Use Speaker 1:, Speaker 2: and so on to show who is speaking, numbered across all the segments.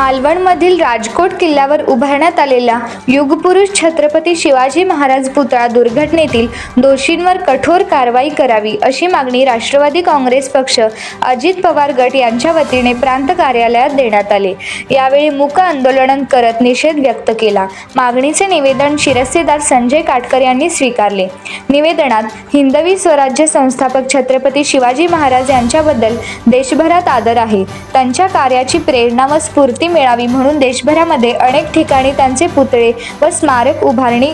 Speaker 1: मालवणमधील राजकोट किल्ल्यावर उभारण्यात आलेला युगपुरुष छत्रपती शिवाजी महाराज पुतळा दुर्घटनेतील दोषींवर कठोर कारवाई करावी अशी मागणी राष्ट्रवादी काँग्रेस पक्ष अजित पवार गट यांच्या वतीने प्रांत कार्यालयात देण्यात आले. यावेळी मूक आंदोलन करत निषेध व्यक्त केला. मागणीचे निवेदन शिरस्तेदार संजय काटकर यांनी स्वीकारले. निवेदनात हिंदवी स्वराज्य संस्थापक छत्रपती शिवाजी महाराज यांच्याबद्दल देशभरात आदर आहे. त्यांच्या कार्याची प्रेरणा व स्फूर्ती मिळावी म्हणून देशभरामध्ये अनेक ठिकाणी त्यांचे पुतळे व स्मारक उभारणी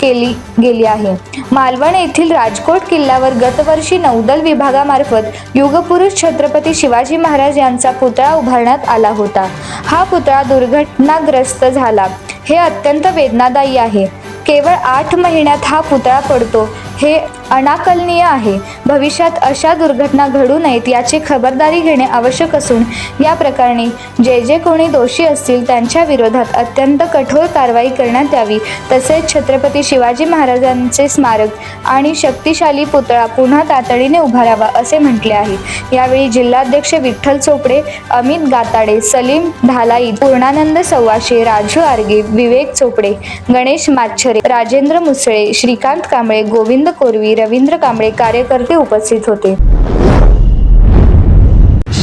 Speaker 1: केली गेली आहे. मालवण येथील राजकोट किल्ल्यावर गतवर्षी नौदल विभागामार्फत युगपुरुष छत्रपती शिवाजी महाराज यांचा पुतळा उभारण्यात आला होता. हा पुतळा दुर्घटनाग्रस्त झाला. हे अत्यंत वेदनादायी आहे. केवळ आठ महिन्यात हा पुतळा पडतो. हे अनाकलनीय आहे. भविष्यात अशा दुर्घटना घडू नयेत याची खबरदारी घेणे आवश्यक असून या प्रकरणी जे जे कोणी दोषी असतील त्यांच्या विरोधात अत्यंत कठोर कारवाई करण्यात यावी. तसेच छत्रपती शिवाजी महाराजांचे स्मारक आणि शक्तिशाली पुतळा पुन्हा तातडीने उभारावा असे म्हटले आहे. यावेळी जिल्हाध्यक्ष विठ्ठल चोपडे अमित गाताडे सलीम धालाई पूर्णानंद सव्वाशे राजू आर्गे विवेक चोपडे गणेश माच्छरे राजेंद्र मुसळे श्रीकांत कांबळे गोविंद कोरवी रवींद्र कांबळे कार्यकर्ते उपस्थित होते.